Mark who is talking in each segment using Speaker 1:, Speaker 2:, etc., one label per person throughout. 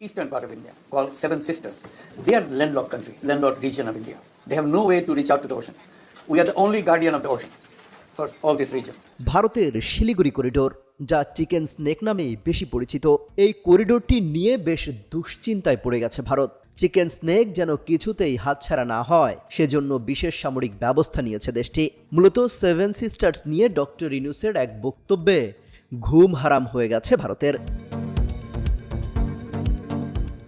Speaker 1: eastern part of India called Seven Sisters. They are landlocked country, landlocked region of India. They have no way to reach out to the ocean. We are the only guardian of the ocean for all this region.
Speaker 2: ভারতের Siliguri corridor যা chicken snake নামেই বেশি পরিচিত এই করিডোরটি নিয়ে বেশ দুশ্চিন্তায় পড়ে গেছে ভারত চিকেন স্নেক যেন কিছুতেই হাতছাড়া না হয় সেজন্য বিশেষ সামরিক ব্যবস্থা নিয়েছে দেশটি মূলত সেভেন সিস্টার্স নিয়ে ডক্টর ইনুসের এক বক্তব্যে ঘুম হারাম হয়ে গেছে ভারতের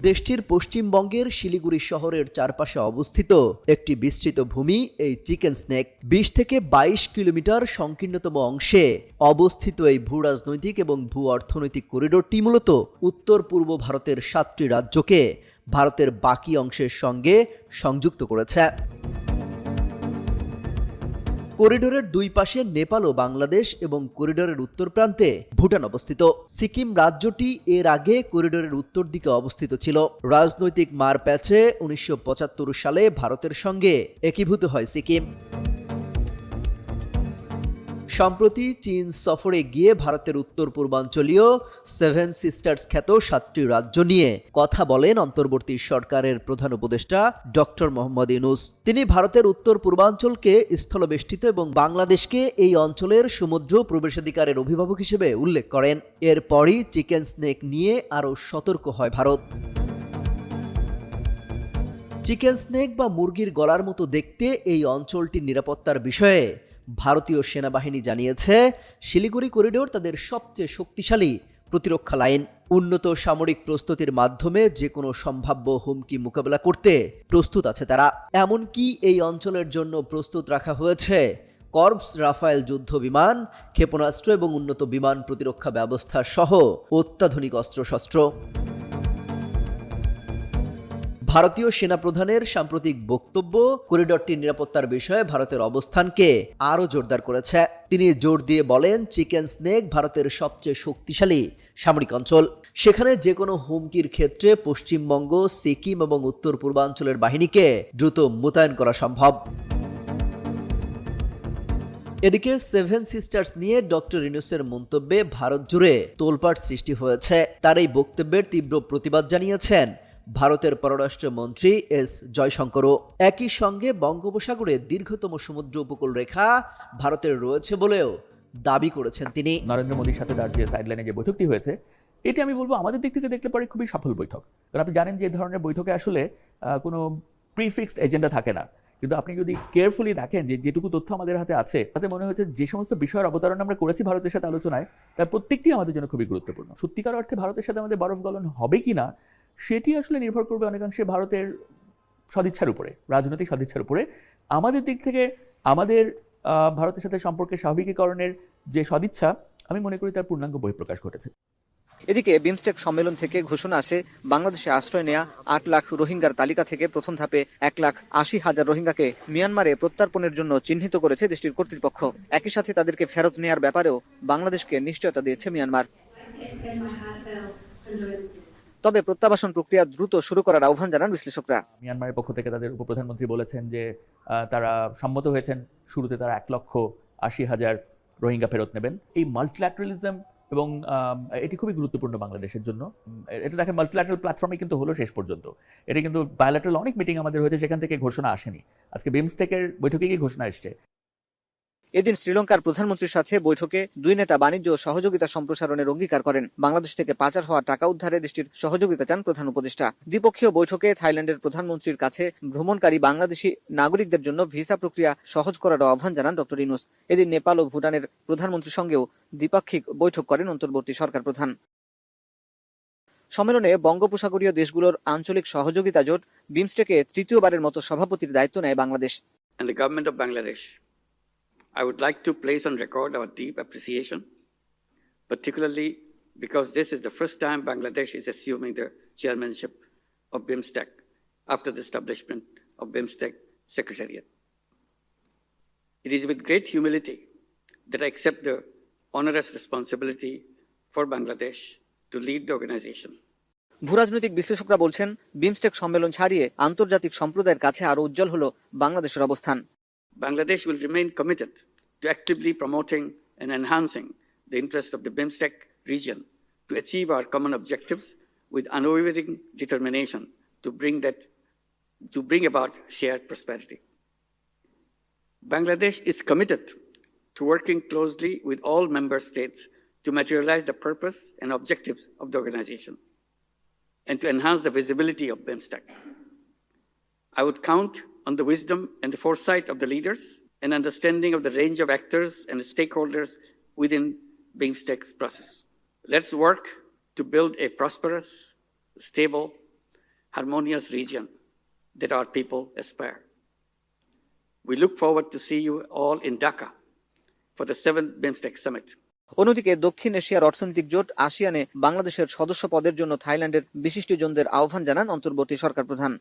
Speaker 2: দেশটির পশ্চিমবঙ্গের শিলিগুড়ি শহরের চারপাশে অবস্থিত একটি বিস্তৃত ভূমি, এই চিকেন স্নেক। বিশ থেকে বাইশ কিলোমিটার সংকীর্ণতম অংশে অবস্থিত এই ভূ রাজনৈতিক এবং ভূ অর্থনৈতিক করিডোরটি মূলত উত্তর পূর্ব ভারতের সাতটি রাজ্যকে ভারতের বাকি অংশের সঙ্গে সংযুক্ত করেছে। করিডোরের দুই পাশে নেপাল ও বাংলাদেশ এবং করিডোরের উত্তর প্রান্তে ভুটান অবস্থিত। সিকিম রাজ্যটি এর আগে করিডোরের উত্তর দিকে অবস্থিত ছিল। রাজনৈতিক মার প্যাচে উনিশশো পঁচাত্তর সালে ভারতের সঙ্গে একীভূত হয় সিকিম। সম্প্রতি চীন সফরে গিয়ে ভারতের উত্তর পূর্বাঞ্চলীয় সেভেন সিস্টার্স খ্যাত সাতটি রাজ্য নিয়ে কথা বলেন অন্তর্বর্তী সরকারের প্রধান উপদেষ্টা ডক্টর মোহাম্মদ ইউনুস। তিনি ভারতের উত্তর পূর্বাঞ্চলকে স্থলবেষ্টিত এবং বাংলাদেশকে এই অঞ্চলের সমুদ্র প্রবেশাধিকারের অভিভাবক হিসেবে উল্লেখ করেন। এরপরই চিকেন স্নেক নিয়ে আরও সতর্ক হয় ভারত। চিকেন স্নেক বা মুরগির গলার মতো দেখতে এই অঞ্চলটির নিরাপত্তার বিষয়ে ভারতীয় সেনাবাহিনী জানিয়েছে, শিলিগুড়ি করিডোর তাদের সবচেয়ে শক্তিশালী প্রতিরক্ষা লাইন। উন্নত সামরিক প্রস্তুতির মাধ্যমে যে কোনো সম্ভাব্য হুমকি মোকাবেলা করতে প্রস্তুত আছে তারা। এমনকি এই অঞ্চলের জন্য প্রস্তুত রাখা হয়েছে কর্পস রাফায়েল যুদ্ধ বিমান, ক্ষেপণাস্ত্র এবং উন্নত বিমান প্রতিরক্ষা ব্যবস্থা সহ অত্যাধুনিক অস্ত্রশস্ত্র। ভারতীয় সেনাপ্রধানের সাম্প্রতিক বক্তব্য করিডরটির নিরাপত্তার বিষয়ে ভারতের অবস্থানকে আরও জোরদার করেছে। তিনি জোর দিয়ে বলেন, চিকেন স্নেক ভারতের সবচেয়ে শক্তিশালী সামরিক অঞ্চল। সেখানে যে কোনো হুমকির ক্ষেত্রে পশ্চিমবঙ্গ, সিকিম এবং উত্তর পূর্বাঞ্চলের বাহিনীকে দ্রুত মোতায়েন করা সম্ভব। এদিকে সেভেন সিস্টার্স নিয়ে ডক্টর ইনুসের মন্তব্যে ভারত জুড়ে তোলপাড় সৃষ্টি হয়েছে। তার এই বক্তব্যের তীব্র প্রতিবাদ জানিয়েছেন ভারতের পররাষ্ট্রমন্ত্রী এস জয়শঙ্করও একই সঙ্গে বঙ্গোপসাগরে দীর্ঘতম সমুদ্র উপকূল রেখা ভারতের রয়েছে বলেও দাবি করেছেন তিনি।
Speaker 3: নরেন্দ্র মোদীর সাথে যে সাইডলাইনে যে বৈঠকটি হয়েছে, এটি আমি বলব আমাদের দিক থেকে দেখলে পরে খুবই সফল বৈঠক। কারণ আপনি জানেন যে ধরনের বৈঠকে আসলে কোনো প্রিফিক্সড এজেন্ডা থাকে না। কিন্তু আপনি যদি কেয়ারফুলি দেখেন যে যেটুকু তথ্য আমাদের হাতে আছে, তাতে মনে হয়েছে যে সমস্ত বিষয়ের অবতারণ আমরা করেছি ভারতের সাথে আলোচনায়, তার প্রত্যেকটি আমাদের জন্য খুবই গুরুত্বপূর্ণ। সত্যিকার অর্থে ভারতের সাথে আমাদের বরফ গলন হবে কি না সেটি আসলে নির্ভর করবে অনেকাংশে ভারতের সদিচ্ছার উপরে, রাজনৈতিক সদিচ্ছার উপরে। আমাদের দিক থেকে আমাদের ভারতের সাথে সম্পর্কের স্বাভাবিকীকরণের যে সদিচ্ছা, আমি মনে করি তার পূর্ণাঙ্গ বহিঃপ্রকাশ ঘটেছে।
Speaker 4: এদিকে বিমস্টেক সম্মেলন থেকে ঘোষণা আসে, বাংলাদেশে আশ্রয় নেয়া আট লাখ রোহিঙ্গার তালিকা থেকে প্রথম ধাপে এক লাখ আশি হাজার রোহিঙ্গাকে মিয়ানমারে প্রত্যার্পণের জন্য চিহ্নিত করেছে দেশটির কর্তৃপক্ষ। একই সাথে তাদেরকে ফেরত নেয়ার ব্যাপারেও বাংলাদেশকে নিশ্চয়তা দিয়েছে মিয়ানমার। তবে প্রত্যাবাসন প্রক্রিয়া দ্রুত শুরু করার আহ্বান জানান বিশ্লেষকরা।
Speaker 3: মিয়ানমারের পক্ষ থেকে তাদের উপপ্রধানমন্ত্রী বলেছেন যে তারা সম্মত হয়েছেন, শুরুতে তারা এক লক্ষ আশি হাজার রোহিঙ্গা ফেরত নেবেন। এই মাল্টিল্যাটারালিজম এবং এটি খুবই গুরুত্বপূর্ণ বাংলাদেশের জন্য। এটা দেখেন মাল্টিল্যাটারাল প্ল্যাটফর্মে কিন্তু হলো শেষ পর্যন্ত। এটা কিন্তু বায়োল্যাটারাল অনেক মিটিং আমাদের হয়েছে, সেখান থেকে ঘোষণা আসেনি। আজকে বিমস্টেকের বৈঠকে গিয়ে ঘোষণা এসছে।
Speaker 4: এদিন শ্রীলঙ্কার প্রধানমন্ত্রীর সাথে বৈঠকে দুই নেতা বাণিজ্য ও সহযোগিতা সম্প্রসারণের অঙ্গীকার করেন। বাংলাদেশ থেকে পাচার হওয়া টাকা উদ্ধারে দেশটির সহযোগিতা চান প্রধান উপদেষ্টা। দ্বিপক্ষীয় বৈঠকে থাইল্যান্ডের প্রধানমন্ত্রীর কাছে ভ্রমণকারী বাংলাদেশি নাগরিকদের জন্য ভিসা প্রক্রিয়া সহজ করার আহ্বান জানান ডক্টর ইনুস এদিন নেপাল ও ভুটানের প্রধানমন্ত্রীর সঙ্গেও দ্বিপাক্ষিক বৈঠক করেন অন্তর্বর্তী সরকার প্রধান। সম্মেলনে বঙ্গোপসাগরীয় দেশগুলোর আঞ্চলিক সহযোগিতা জোট বিমস্টেকে তৃতীয়বারের মতো সভাপতির দায়িত্ব নেয় Bangladesh
Speaker 5: and the government of Bangladesh. I would like to place on record our deep appreciation, particularly because this is the first time Bangladesh is assuming the chairmanship of BIMSTEC after the establishment of BIMSTEC Secretariat. It is with great humility that I accept the onerous responsibility for Bangladesh to lead the organization.
Speaker 4: ভূরাজনৈতিক বিশ্লেষকরা বলছেন বিমস্টেক সম্মেলন ছাড়িয়ে আন্তর্জাতিক সম্প্রদায়ের কাছে আরও উজ্জ্বল হলো বাংলাদেশের অবস্থান
Speaker 5: Bangladesh will remain committed to actively promoting and enhancing the interests of the BIMSTEC region to achieve our common objectives with unwavering determination to bring that to bring about shared prosperity. Bangladesh is committed to working closely with all member states to materialize the purpose and objectives of the organization and to enhance the visibility of BIMSTEC. I would count on the wisdom and the foresight of the leaders and understanding of the range of actors and stakeholders within BIMSTEC's process. Let's work to build a prosperous, stable, harmonious region that our people aspire. We look forward to see you all in Dhaka for the seventh BIMSTEC Summit.
Speaker 4: অন্যদিকে দক্ষিণ এশিয়ার অর্থনৈতিক জোট আসিয়ানে বাংলাদেশের সদস্য পদের জন্য থাইল্যান্ডের বিশিষ্টজনদের আহ্বান জানান অন্তর্বর্তী সরকার প্রধান